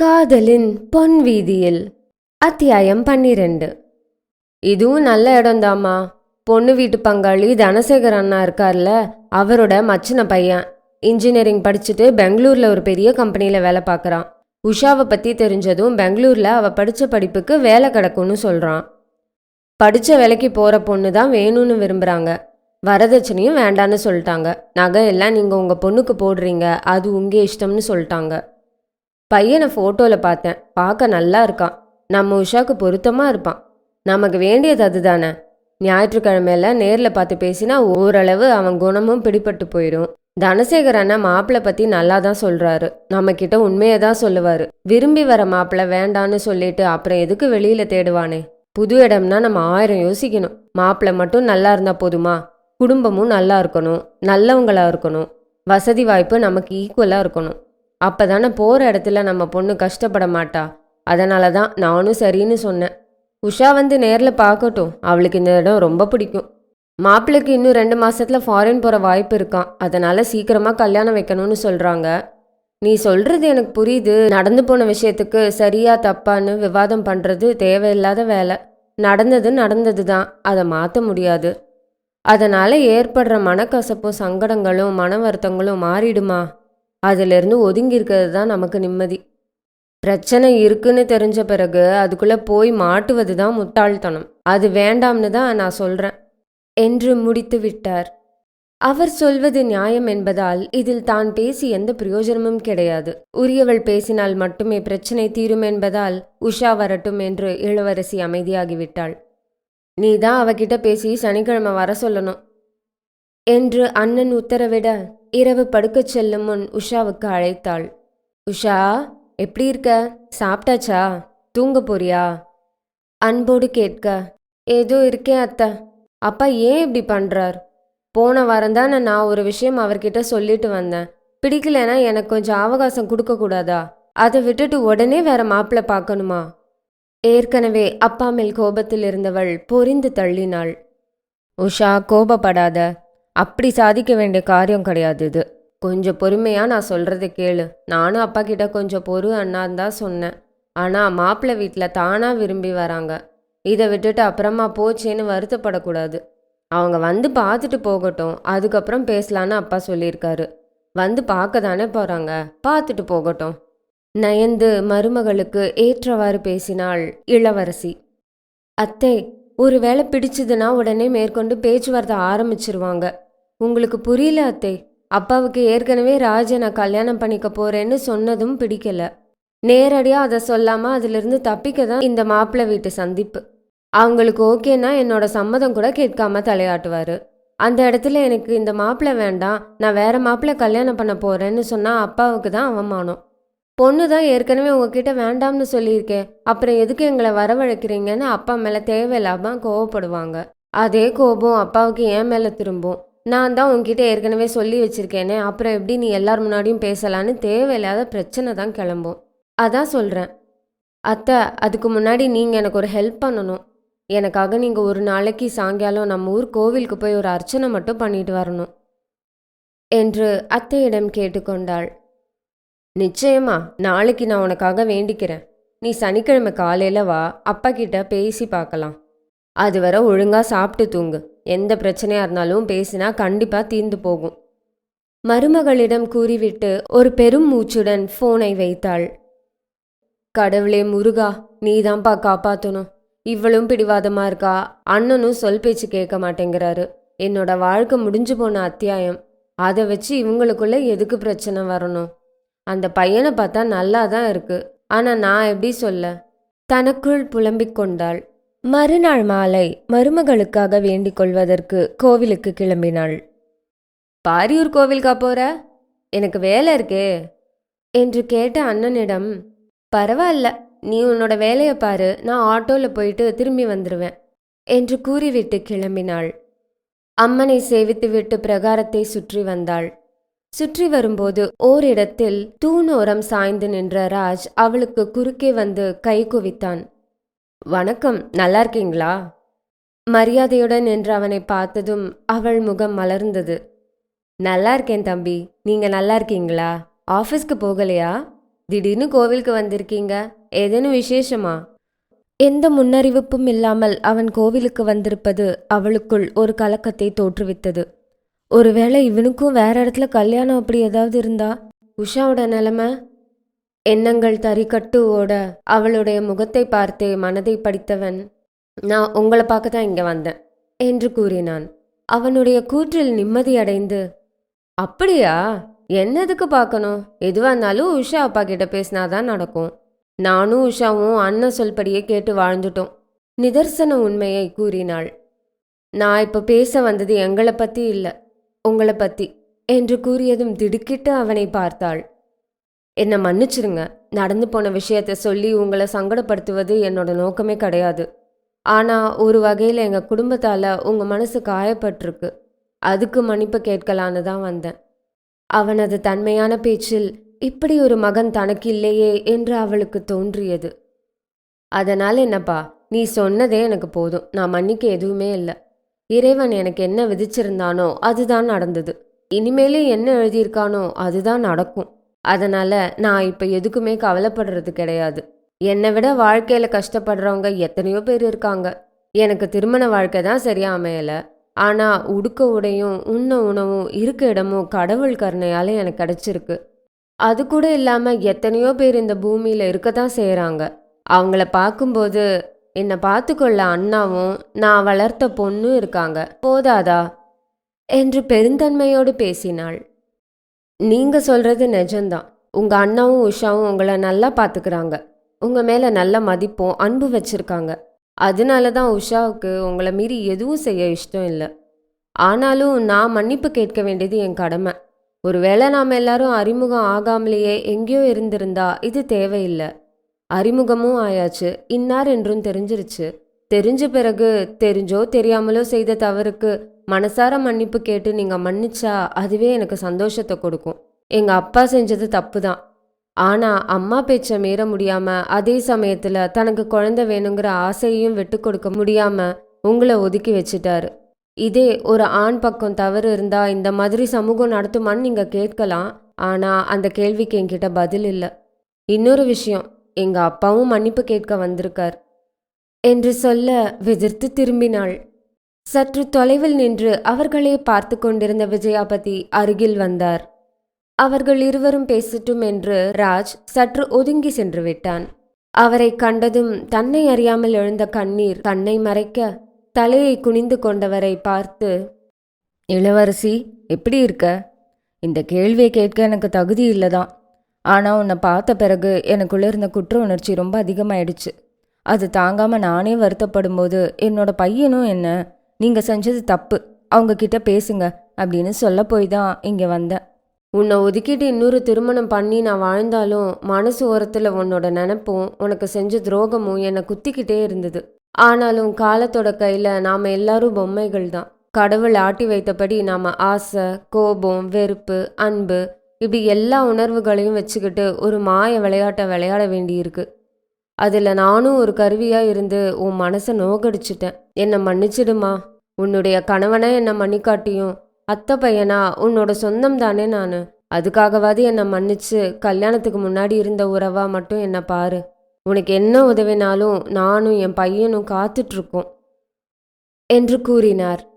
காதலின் பொன் வீதியில். அத்தியாயம் பன்னிரெண்டு. இதுவும் நல்ல இடம்தாம்மா. பொண்ணு வீட்டு பங்காளி தனசேகர் அண்ணா இருக்கார்ல அவரோட மச்சின பையன். இன்ஜினியரிங் படிச்சுட்டு பெங்களூர்ல ஒரு பெரிய கம்பெனியில் வேலை பார்க்குறான். உஷாவை பற்றி தெரிஞ்சதும் பெங்களூர்ல அவ படித்த படிப்புக்கு வேலை கிடக்கும்னு சொல்கிறான் படித்த வேலைக்கு போகிற பொண்ணு தான் வேணும்னு விரும்புகிறாங்க வரதட்சணையும் வேண்டான்னு சொல்லிட்டாங்க. நகை எல்லாம் நீங்கள் உங்கள் பொண்ணுக்கு போடுறீங்க அது உங்கள் இஷ்டம்னு சொல்லிட்டாங்க. பையனை ஃபோட்டோவில் பார்த்தேன். பார்க்க நல்லா இருக்கான். நம்ம உஷாக்கு பொருத்தமாக இருப்பான். நமக்கு வேண்டியது அதுதானே. ஞாயிற்றுக்கிழமையில நேரில் பார்த்து பேசினா ஓரளவு அவன் குணமும் பிடிபட்டு போயிடும். தனசேகர் அண்ணா மாப்பிள்ளை பற்றி நல்லா தான் சொல்கிறாரு நம்மக்கிட்ட உண்மையை தான் சொல்லுவார். விரும்பி வர மாப்பிள்ளை வேண்டான்னு சொல்லிட்டு அப்புறம் எதுக்கு வெளியில் தேடுவானே? புது இடம்னா நம்ம ஆயிரம் யோசிக்கணும். மாப்பிள்ளை மட்டும் நல்லா இருந்தால் போதுமா? குடும்பமும் நல்லா இருக்கணும். நல்லவங்களா இருக்கணும். வசதி வாய்ப்பு நமக்கு ஈக்குவலாக இருக்கணும். அப்போ தானே போகிற இடத்துல நம்ம பொண்ணு கஷ்டப்பட மாட்டா. அதனால தான் நானும் சரின்னு சொன்னேன். உஷா வந்து நேரில் பார்க்கட்டும். அவளுக்கு இந்த இடம் ரொம்ப பிடிக்கும். மாப்பிள்ளைக்கு இன்னும் ரெண்டு மாசத்துல ஃபாரின் போகிற வாய்ப்பு இருக்கான் அதனால சீக்கிரமாக கல்யாணம் வைக்கணும்னு சொல்கிறாங்க நீ சொல்கிறது எனக்கு புரியுது. நடந்து போன விஷயத்துக்கு சரியா தப்பான்னு விவாதம் பண்ணுறது தேவையில்லாத வேலை. நடந்தது நடந்தது தான் அதை மாற்ற முடியாது. அதனால் ஏற்படுற மனக்கசப்பும் சங்கடங்களும் மன வருத்தங்களும் மாறிடுமா? அதிலிருந்து ஒதுங்கி இருக்கிறது தான் நமக்கு நிம்மதி. பிரச்சனை இருக்குன்னு தெரிஞ்ச பிறகு அதுக்குள்ளே போய் மாட்டுவது தான் முட்டாள்தனம். அது வேண்டாம்னு தான் நான் சொல்கிறேன் என்று முடித்து விட்டார். அவர் சொல்வது நியாயம் என்பதால் இதில் தான் பேசி எந்த பிரயோஜனமும் கிடையாது. உரியவள் பேசினால் மட்டுமே பிரச்சனை தீரும் என்பதால் உஷா வரட்டும் என்று இளவரசி அமைதியாகிவிட்டாள். நீ தான் அவகிட்ட பேசி சனிக்கிழமை வர சொல்லணும். என்று அண்ணன் உத்தரவிட இரவு படுக்கச் செல்லும் முன் உஷாவுக்கு அழைத்தாள். உஷா எப்படி இருக்க? சாப்பிட்டாச்சா? தூங்க போறியா? அன்போடு கேட்க ஏதோ இருக்கேன் அத்தை. அப்பா ஏன் இப்படி பண்றார்? போன வாரம் தான் நான் ஒரு விஷயம் அவர்கிட்ட சொல்லிட்டு வந்தேன். பிடிக்கலனா எனக்கு கொஞ்சம் அவகாசம் கொடுக்க கூடாதா? அதை விட்டுட்டு உடனே வேற மாப்பிள்ளை பார்க்கணுமா? ஏற்கனவே அப்பா மேல் கோபத்தில் இருந்தவள் பொரிந்து தள்ளினாள். உஷா கோபப்படாத. அப்படி சாதிக்க வேண்டிய காரியம் கிடையாது இது. கொஞ்சம் பொறுமையாக நான் சொல்கிறத கேளு. நானும் அப்பா கிட்ட கொஞ்சம் பொறு அண்ணான்னு தான் சொன்னேன். ஆனால் மாப்பிள்ளை வீட்டில் தானாக விரும்பி வராங்க. இதை விட்டுட்டு அப்புறமா போச்சேன்னு வருத்தப்படக்கூடாது. அவங்க வந்து பார்த்துட்டு போகட்டும். அதுக்கப்புறம் பேசலான்னு அப்பா சொல்லியிருக்காரு. வந்து பார்க்க தானே போகிறாங்க பார்த்துட்டு போகட்டும். நயந்து மருமகளுக்கு ஏற்றவாறு பேசினாள் இளவரசி. அத்தை ஒருவேளை பிடிச்சதுன்னா உடனே மேற்கொண்டு பேச்சுவார்த்தை ஆரம்பிச்சிருவாங்க. உங்களுக்கு புரியல அத்தை. அப்பாவுக்கு ஏற்கனவே ராஜை நான் கல்யாணம் பண்ணிக்க போறேன்னு சொன்னதும் பிடிக்கல. நேரடியாக அதை சொல்லாம அதிலிருந்து தப்பிக்க தான் இந்த மாப்பிள்ளை வீட்டு சந்திப்பு. அவங்களுக்கு ஓகேன்னா என்னோட சம்மதம் கூட கேட்காம தலையாட்டுவாரு. அந்த இடத்துல எனக்கு இந்த மாப்பிள்ளை வேண்டாம். நான் வேற மாப்பிள்ளை கல்யாணம் பண்ண போறேன்னு சொன்னா அப்பாவுக்கு தான் அவமானம். பொண்ணு தான் ஏற்கனவே உங்ககிட்ட வேண்டாம்னு சொல்லியிருக்கேன் அப்புறம் எதுக்கு எங்களை வரவழைக்கிறீங்கன்னு அப்பா மேலே தேவையில்லாம கோவப்படுவாங்க. அதே கோபம் அப்பாவுக்கு ஏன் மேலே திரும்பும். நான் தான் உங்ககிட்ட ஏற்கனவே சொல்லி வச்சிருக்கேனே அப்புறம் எப்படி நீ எல்லார் முன்னாடியும் பேசலான்னு தேவையில்லாத பிரச்சனை தான் கிளம்பும். அதான் சொல்கிறேன் அத்தை அதுக்கு முன்னாடி நீங்கள் எனக்கு ஒரு ஹெல்ப் பண்ணணும். எனக்காக நீங்கள் ஒரு நாளைக்கு சாயங்காலம் நம்ம ஊர் கோவிலுக்கு போய் ஒரு அர்ச்சனை மட்டும் பண்ணிட்டு வரணும். என்று அத்தையிடம் கேட்டுக்கொண்டாள். நிச்சயமா நாளைக்கு நான் உனக்காக வேண்டிக்கிறேன். நீ சனிக்கிழமை காலையில் வா அப்பா கிட்ட பேசி பார்க்கலாம். அதுவரை ஒழுங்காக சாப்பிட்டு தூங்கு. எந்த பிரச்சனையா இருந்தாலும் பேசினா கண்டிப்பா தீர்ந்து போகும். மருமகளிடம் கூறிவிட்டு ஒரு பெரும் மூச்சுடன் போனை வைத்தாள். கடவுளே முருகா நீதான்ப்பா காப்பாத்தணும். இவளும் பிடிவாதமா இருக்கா? அண்ணனும் சொல் பேச்சு கேட்க மாட்டேங்கிறாரு. என்னோட வாழ்க்கை முடிஞ்சு போன அத்தியாயம். அதை வச்சு இவங்களுக்குள்ள எதுக்கு பிரச்சனை வரணும்? அந்த பையனை பார்த்தா நல்லா தான் இருக்கு. ஆனா நான் எப்படி சொல்ல? தனக்குள் புலம்பிக் கொண்டாள். மறுநாள் மாலை மருமகளுக்காக வேண்டிக் கொள்வதற்கு கோவிலுக்கு கிளம்பினாள். பாரியூர் கோவிலுக்கா போற? எனக்கு வேலை இருக்கே என்று கேட்ட அண்ணனிடம் பரவாயில்ல நீ உன்னோட வேலையை பாரு நான் ஆட்டோவில் போயிட்டு திரும்பி வந்துடுவேன் என்று கூறிவிட்டு கிளம்பினாள். அம்மனை சேவித்துவிட்டு பிரகாரத்தை சுற்றி வந்தாள். சுற்றி வரும்போது ஓரிடத்தில் தூணோரம் சாய்ந்து நின்ற ராஜ் அவளுக்கு குறுக்கே வந்து கை குவித்தான். வணக்கம் நல்லா இருக்கீங்களா மரியாதையுடன் நின்று அவனை பார்த்ததும் அவள் முகம் மலர்ந்தது. நல்லா இருக்கேன் தம்பி நீங்க நல்லா இருக்கீங்களா ஆஃபீஸ்க்கு போகலையா? திடீர்னு கோவிலுக்கு வந்திருக்கீங்க ஏதேனும் விசேஷமா? எந்த முன்னறிவிப்பும் இல்லாமல் அவன் கோவிலுக்கு வந்திருப்பது அவளுக்குள் ஒரு கலக்கத்தை தோற்றுவித்தது. ஒருவேளை இவனுக்கும் வேற இடத்துல கல்யாணம் அப்படி ஏதாவது இருந்தா? உஷாவோட நிலைமை? எண்ணங்கள் தறிக்கட்டு ஓட அவளுடைய முகத்தை பார்த்தே மனதை படித்தவன் நான் உங்களை பார்க்க தான் இங்கே வந்தேன் என்று கூறினான். அவனுடைய கூற்றில் நிம்மதியடைந்து அப்படியா? என்னதுக்கு பார்க்கணும்? எதுவாக இருந்தாலும் உஷா அப்பா கிட்ட பேசினாதான் நடக்கும். நானும் உஷாவும் அண்ணன் சொல்படியே கேட்டு வாழ்ந்துட்டோம் நிதர்சன உண்மையை கூறினாள். நான் இப்போ பேச வந்தது எங்களை பற்றி இல்லை உங்களை பற்றி என்று கூறியதும் திடுக்கிட்டு அவனை பார்த்தாள். என்னை மன்னிச்சிருங்க. நடந்து போன விஷயத்த சொல்லி உங்களை சங்கடப்படுத்துவது என்னோட நோக்கமே கிடையாது. ஆனால் ஒரு வகையில் எங்கள் குடும்பத்தால் உங்கள் மனசு காயப்பட்டிருக்கு. அதுக்கு மன்னிப்பு கேட்கலான்னு தான் வந்தேன். அவனது தன்மையான பேச்சில் இப்படி ஒரு மகன் தனக்கு இல்லையே என்று அவளுக்கு தோன்றியது. அதனால் என்னப்பா நீ சொன்னதே எனக்கு போதும். நான் மன்னிக்க எதுவுமே இல்லை. இறைவன் எனக்கு என்ன விதிச்சிருந்தானோ அதுதான் நடந்தது. இனிமேலே என்ன எழுதியிருக்கானோ அதுதான் நடக்கும். அதனால நான் இப்போ எதுக்குமே கவலைப்படுறது கிடையாது. என்னை விட வாழ்க்கையில் கஷ்டப்படுறவங்க எத்தனையோ பேர் இருக்காங்க. எனக்கு திருமண வாழ்க்கை தான் சரியா அமையலை. ஆனால் உடுக்க உடையும் உண்ண உணவும் இருக்க இடமும் கடவுள் கருணையால் எனக்கு கிடைச்சிருக்கு. அது கூட இல்லாமல் எத்தனையோ பேர் இந்த பூமியில் இருக்க தான் செய்கிறாங்க அவங்கள பார்க்கும்போது என்னை பார்த்துக்கொள்ள அண்ணாவும் நான் வளர்த்த பொண்ணும் இருக்காங்க. போதாதா? என்று பெருந்தன்மையோடு பேசினாள். நீங்கள் சொல்கிறது நிஜம்தான். உங்கள் அண்ணாவும் உஷாவும் உங்களை நல்லா பார்த்துக்கிறாங்க உங்கள் மேலே நல்ல மதிப்பும் அன்பு வச்சுருக்காங்க. அதனால தான் உஷாவுக்கு உங்களை மீறி எதுவும் செய்ய இஷ்டம் இல்லை. ஆனாலும் நான் மன்னிப்பு கேட்க வேண்டியது என் கடமை. ஒருவேளை நாம் எல்லாரும் அறிமுகம் ஆகாமலேயே எங்கேயோ இருந்திருந்தா இது தேவையில்லை. அறிமுகமும் ஆயாச்சு. இன்னார் என்றும் தெரிஞ்சிருச்சு. தெரிஞ்ச பிறகு தெரிஞ்சோ தெரியாமலோ செய்த தவறுக்கு மனசார மன்னிப்பு கேட்டு நீங்க மன்னிச்சா அதுவே எனக்கு சந்தோஷத்தை கொடுக்கும். எங்க அப்பா செஞ்சது தப்பு தான் ஆனா அம்மா பேச்ச மீற முடியாம அதே சமயத்துல தனக்கு குழந்தை வேணுங்கிற ஆசையையும் விட்டு கொடுக்க முடியாம உங்களை ஒதுக்கி வச்சிட்டாரு. இதே ஒரு ஆண் பக்கம் தவறு இருந்தா இந்த மாதிரி சமூகம் நடத்துமான்னு நீங்க கேட்கலாம். ஆனா அந்த கேள்விக்கு என்கிட்ட பதில் இல்லை. இன்னொரு விஷயம் எங்க அப்பாவும் மன்னிப்பு கேட்க வந்திருக்கார். என்று சொல்ல விதிர்த்து திரும்பினாள். சற்று தொலைவில் நின்று அவர்களே பார்த்து கொண்டிருந்த விஜயாபதி அருகில் வந்தார். அவர்கள் இருவரும் பேசட்டும் என்று ராஜ் சற்று ஒதுங்கி சென்று விட்டான். அவரை கண்டதும் தன்னை அறியாமல் எழுந்த கண்ணீர் தன்னை மறைக்க தலையை குனிந்து கொண்டவரை பார்த்து இளவரசி எப்படி இருக்க? இந்த கேள்வியை கேட்க எனக்கு தகுதி இல்லை தான் ஆனால் உன்னை பார்த்த பிறகு எனக்குள்ளே இருந்த குற்ற உணர்ச்சி ரொம்ப அதிகமாயிடுச்சு. அது தாங்காமல் நானே வருத்தப்படும் போது என்னோட பையனும் என்ன? நீங்கள் செஞ்சது தப்பு. அவங்க கிட்ட பேசுங்க அப்படின்னு சொல்ல போய் தான் இங்கே வந்தேன் உன்னை ஒதுக்கிட்டு இன்னொரு திருமணம் பண்ணி நான் வாழ்ந்தாலும் மனசு ஓரத்தில் உன்னோட நினப்பும் உனக்கு செஞ்ச துரோகமும் என்னை குத்திக்கிட்டே இருந்தது. ஆனாலும் காலத்தோட கையில் நாம் எல்லாரும் பொம்மைகள் தான். கடவுள் ஆட்டி வைத்தபடி நாம் ஆசை கோபம் வெறுப்பு அன்பு இப்படி எல்லா உணர்வுகளையும் வச்சுக்கிட்டு ஒரு மாய விளையாட்டை விளையாட வேண்டியிருக்கு. அதில் நானும் ஒரு கருவியாக இருந்து உன் மனசை நோகடிச்சிட்டேன் என்னை மன்னிச்சிடுமா? உன்னுடைய கணவனை என்னை மன்னிக்காட்டியும் அத்தை பையனா? உன்னோட சொந்தம் தானே நான். அதுக்காகவாது என்னை மன்னிச்சு கல்யாணத்துக்கு முன்னாடி இருந்த உறவா மட்டும் என்னை பாரு. உனக்கு என்ன உதவினாலும் நானும் என் பையனும் காத்துட்ருக்கோம் என்று கூறினார்.